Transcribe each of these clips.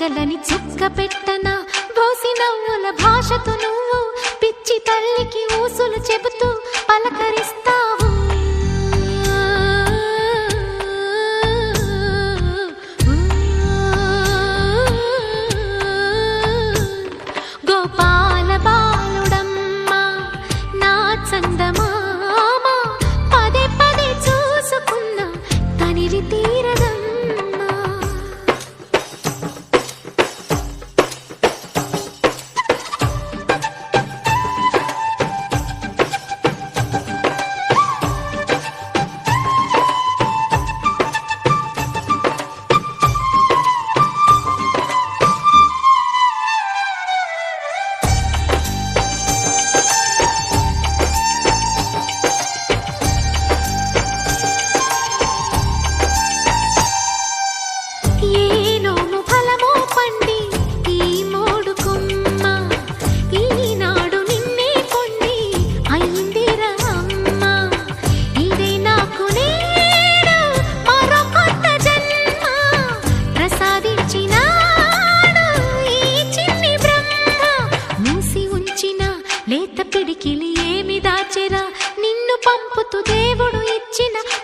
దిష్టి చుక్క పెట్టన బోసి నవ్వుల భాషతో నువ్వు పిచ్చి తల్లికి ఊసులు చెబుతూ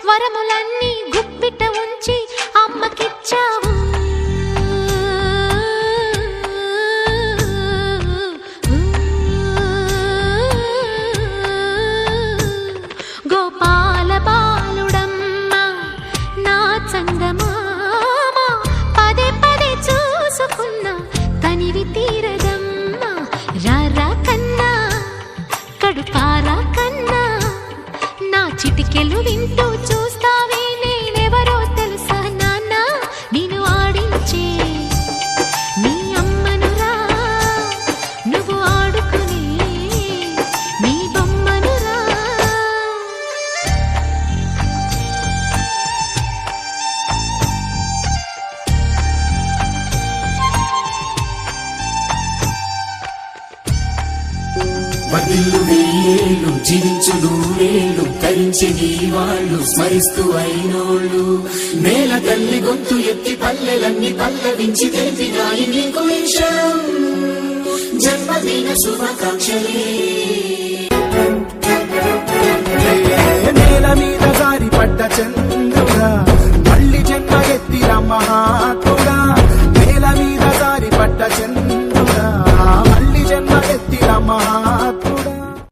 వరములన్నీ గుప్పిట ఉంచి అమ్మకిచ్చావు. గోపాల బాలుడమ్మ నా చందమామ పదే పదే చూసుకున్నా తనివి తీరదమ్మా రారా కన్నా కడుపారా కన్నా నా చిటికెలు వింటూ వదిల్లు వెయ్యేళ్ళు జీవించు నూరేళ్ళు కరించి నీ వాళ్ళు స్మరిస్తూ అయినోళ్ళు. నేల తల్లి గొంతు ఎత్తి పల్లెలన్నీ పల్లవించి తెలిపినాయి నీకు విషయం జన్మదిన శుభాకాంక్షలే. నేల మీద జారి పడ్డ చంద్రుడా